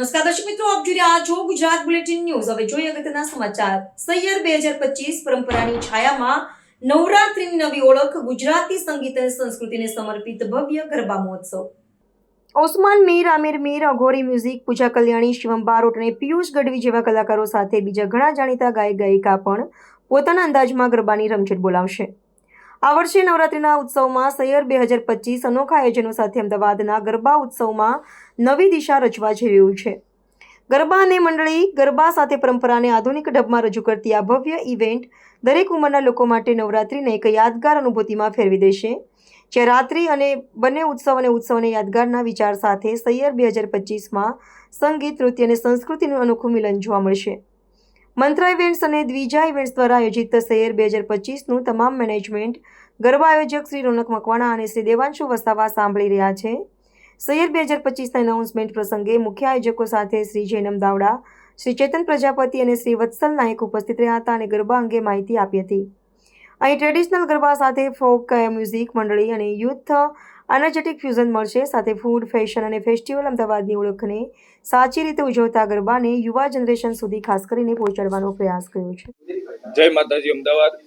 નમસ્કાર દર્શક મિત્રો, આપ જોઈ રહ્યા છો ગુજરાત બુલેટિન ન્યૂઝ. હવે જોઈએ અગત્યના સમાચાર. સૈયર બે હજાર પચીસ પરંપરાની છાયામાં નવરાત્રિની નવી ઓળખ ગુજરાતી સંગીત અને સંસ્કૃતિને સમર્પિત ભવ્ય ગરબા મહોત્સવ. ઓસ્માન મીર, આમિર મીર, અઘોરી મ્યુઝિક, પૂજા કલ્યાણી, શિવમ બારોટ અને પિયુષ ગઢવી જેવા કલાકારો સાથે બીજા ઘણા જાણીતા ગાયક ગાયિકા પણ પોતાના અંદાજમાં ગરબાની રમઝટ બોલાવશે. આ વર્ષે નવરાત્રિના ઉત્સવમાં સૈયર બે હજાર પચીસ અનોખા આયોજનો સાથે અમદાવાદના ગરબા ઉત્સવમાં નવી દિશા રચવા જઈ રહ્યું છે. ગરબા અને મંડળી ગરબા સાથે પરંપરાને આધુનિક ઢબમાં રજૂ કરતી આ ભવ્ય ઇવેન્ટ દરેક ઉંમરના લોકો માટે નવરાત્રિને એક યાદગાર અનુભૂતિમાં ફેરવી દેશે. જે રાત્રિ અને બંને ઉત્સવ અને ઉત્સવને યાદગારના વિચાર સાથે સૈયર બે હજાર પચીસમાં સંગીત, નૃત્ય અને સંસ્કૃતિનું અનોખું મિલન જોવા મળશે. મંત્ર ઇવેન્ટ્સ અને દ્વિજા ઇવેન્ટ્સ દ્વારા આયોજિત શહેર બે હજાર પચીસનું તમામ મેનેજમેન્ટ ગરબા આયોજક શ્રી રોનક મકવાણા અને શ્રી દેવાંશુ વસાવા સાંભળી રહ્યા છે. સૈયર બે હજાર પચીસના એનાઉન્સમેન્ટ પ્રસંગે મુખ્ય આયોજકો સાથે શ્રી જૈનમ દાવડા, શ્રી ચેતન પ્રજાપતિ અને શ્રી વત્સલ નાયક ઉપસ્થિત રહ્યા હતા અને ગરબા અંગે માહિતી આપી હતી. અહીં ટ્રેડિશનલ ગરબા સાથે ફોક મ્યુઝિક મંડળી અને યુથ એનર્જેટિક ફ્યુઝન મળશે. સાથે ફૂડ ફેશન અને ફેસ્ટિવલ અમદાવાદની ઓળખને સાચી રીતે ઉજવતા ગરબાને યુવા જનરેશન સુધી ખાસ કરીને પહોંચાડવાનો પ્રયાસ કર્યો છે. જય માતાજી, અમદાવાદ.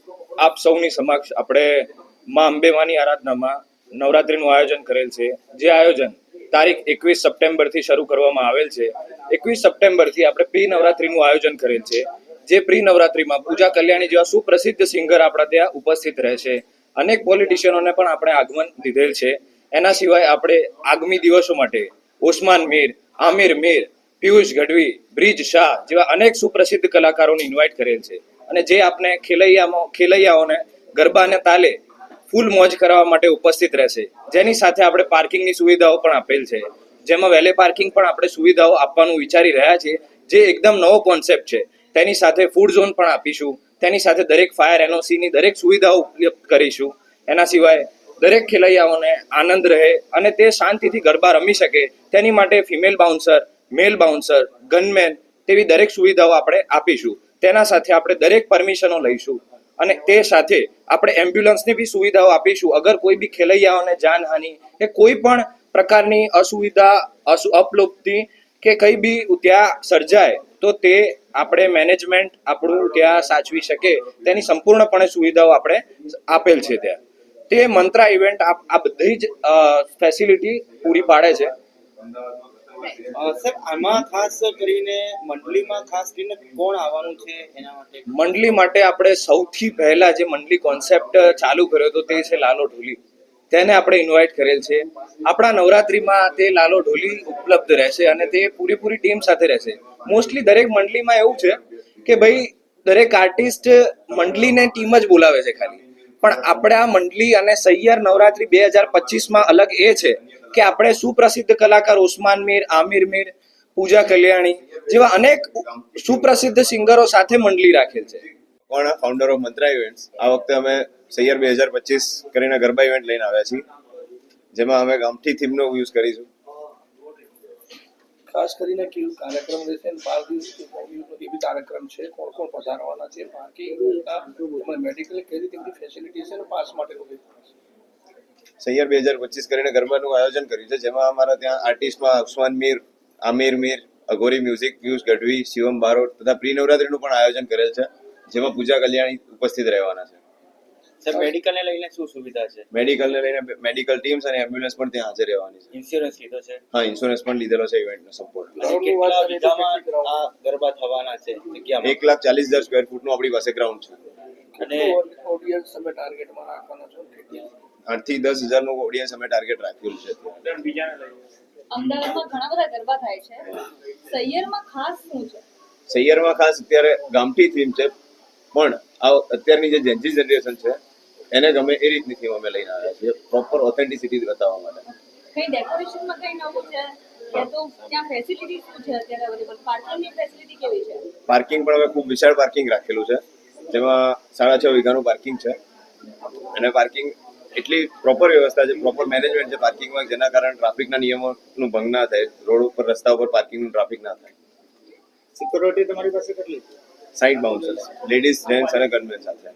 આપ સૌની સમક્ષ આપણે મા અંબેમાની આરાધનામાં નવરાત્રિનું આયોજન કરેલ છે. જે આયોજન તારીખ એકવીસ સપ્ટેમ્બરથી શરૂ કરવામાં આવેલ છે. એકવીસ સપ્ટેમ્બરથી આપણે પ્રી નવરાત્રીનું આયોજન કરેલ છે. જે પ્રી નવરાત્રીમાં પૂજા કલ્યાણી જેવા સુપ્રસિદ્ધ સિંગર આપણા ત્યાં ઉપસ્થિત રહેશે અનેક પોલિટિશિયનોને પણ આપણે આગમન લીધેલ છે. એના સિવાય આપણે આગામી દિવસો માટે ઓસમાન મીર, આમિર મીર, પિયુષ ગઢવી, બ્રિજ શાહ જેવા અનેક સુપ્રસિદ્ધ કલાકારોને ઇન્વાઇટ કરેલ છે. અને જે આપણે ખેલૈયામાં, ખેલૈયાઓને ગરબાને તાલે ફૂલ મોજ કરાવવા માટે ઉપસ્થિત રહેશે જેની સાથે આપણે પાર્કિંગની સુવિધાઓ પણ આપેલ છે. જેમાં વેલે પાર્કિંગ પણ આપણે સુવિધાઓ આપવાનું વિચારી રહ્યા છીએ. જે એકદમ નવો કોન્સેપ્ટ છે. તેની સાથે ફૂડ ઝોન પણ આપીશું. તેની સાથે દરેક ફાયર એનઓસીની દરેક સુવિધાઓ ઉપલબ્ધ કરીશું. એના સિવાય દરેક ખેલૈયાઓને આનંદ રહે અને તે શાંતિથી ગરબા રમી શકે. તેની માટે female bouncer male bouncer gunman તેવી દરેક સુવિધાઓ આપણે આપીશું. તેના સાથે આપણે દરેક પરમિશનો લઈશું. અને તે સાથે આપણે એમ્બ્યુલન્સની બી સુવિધાઓ આપીશું. અગર કોઈ બી ખેલૈયાઓને જાનહાનિ કે કોઈ પણ પ્રકારની અસુવિધા, અસુ, અપલુપ્તિ કે કંઈ બી ત્યાં સર્જાય તો તે આપણે મેનેજમેન્ટ આપણું ત્યાં સાચવી શકે. તેની સંપૂર્ણપણે સુવિધાઓ આપણે આપેલ છે ત્યાં. તે મંત્રા ઇવેન્ટ આ બધી જ ફેસિલિટી પૂરી પાડે છે. આમાં ખાસ કરીને મંડળીમાં ખાસ કરીને કોણ આવવાનું છે એના માટે? મંડલી માટે આપણે સૌથી પહેલા જે મંડલી કોન્સેપ્ટ ચાલુ કર્યો હતો તે છે લાલો ઢોલી. તેને આપણે ઇન્વાઇટ કરેલ છે. આપણા નવરાત્રીમાં તે લાલો ઢોલી ઉપલબ્ધ રહેશે અને તે પૂરેપૂરી ટીમ સાથે રહેશે. મોસ્ટલી દરેક મંડલીમાં એવું છે કે ભાઈ, દરેક આર્ટિસ્ટ મંડલીને ટીમ જ બોલાવે છે ખાલી. પણ આપણે આ મંડલી અને સૈયર નવરાત્રી બે હજાર પચીસમાં અલગ એ છે કે આપણે સુપ્રસિદ્ધ કલાકાર ઉસ્માન મીર, આમિર મીર, પૂજા કલ્યાણી જેવા અનેક સુપ્રસિદ્ધ સિંગરો સાથે મંડલી રાખેલ છે. પણ ફાઉન્ડર ઓફ મંત્રા ઇવેન્ટ્સ આ વખતે અમે સૈયર બે હજાર પચીસ કરીને ગરબા ઇવેન્ટ લઈને આવ્યા છીએ. જેમાં અમે ગામઠી થીમનો યુઝ કરીશું. ખાસ કરીને કેવું કાર્યક્રમ રહેશે અને બાર દિવસ કાર્યક્રમ છે કોણ કોણ પધારવાના છે પાર્કિંગ મેડિકલ કઈ રીતે બધી ફેસિલિટી છે અને પાસ માટે સૈયર બે હજાર પચીસ કરીને ગરબાનું આયોજન કર્યું છે જેમાં અમારા ત્યાં આર્ટિસ્ટમાં ઉસ્માન મીર આમિર મીર અઘોરી મ્યુઝિક પિયુષ ગઢવી શિવમ બારોટ તથા પ્રી નવરાત્રીનું પણ આયોજન કરેલ છે. જેમાં પૂજા કલ્યાણી ઉપસ્થિત રહેવાના છે. મેડિકલ ને લઈને શું સુવિધા છે? મેડિકલને લઈને મેડિકલ ટીમ્સ અને એમ્બ્યુલન્સ પણ ત્યાં હાજર રહેવાની છે. ઇન્સ્યોરન્સ લીધો છે? હા ઇન્સ્યોરન્સ પણ લીધેલો છે ઇવેન્ટ નો સપોર્ટ કેટલા વીઘામાં આ ગરબા થવાના છે? જગ્યામાં? એક લાખ ચાલીસ હજાર સ્ક્વેર ફૂટનું આપણી પાસે ગ્રાઉન્ડ છે. અને ઓડિયન્સ તમે ટાર્ગેટમાં રાખવાના છો? આઠથી દસ હજારનું ઓડિયન્સ અમે ટાર્ગેટ રાખ્યું છે. અમદાવાદમાં ઘણા બધા ગરબા થાય છે. સૈયરમાં ખાસ શું છે? સૈયરમાં ખાસ અત્યારે ગામઠી થીમ છે. પણ આ અત્યારની જે જેન્જી જનરેશન છે એને ગમે એ રીતની થીમ અમે લઈને આવ્યા છીએ પ્રોપર ઓથેન્ટિસિટી બતાવવા માટે. કઈ ડેકોરેશનમાં કઈ નવું છે? યા તો ત્યાં ફેસિલિટી શું છે અત્યારે અવેલેબલ પાર્કિંગની ફેસિલિટી કેવી છે? પાર્કિંગ પણ હવે ખૂબ વિશાળ પાર્કિંગ રાખેલું છે. જેમાં સાડા છ વીઘાનું પાર્કિંગ છે. અને પાર્કિંગ એટલી પ્રોપર વ્યવસ્થા છે પ્રોપર મેનેજમેન્ટ છે પાર્કિંગમાં જેના કારણે ટ્રાફિકના નિયમોનું ભંગ ના થાય રોડ ઉપર રસ્તા ઉપર પાર્કિંગનું ટ્રાફિક ના થાય. સિક્યોરિટી તમારી પાસે કેટલી સાઈડ બાઉન્સર્સ લેડીઝ જેન્ટ્સ અને ગનમેન સાથે.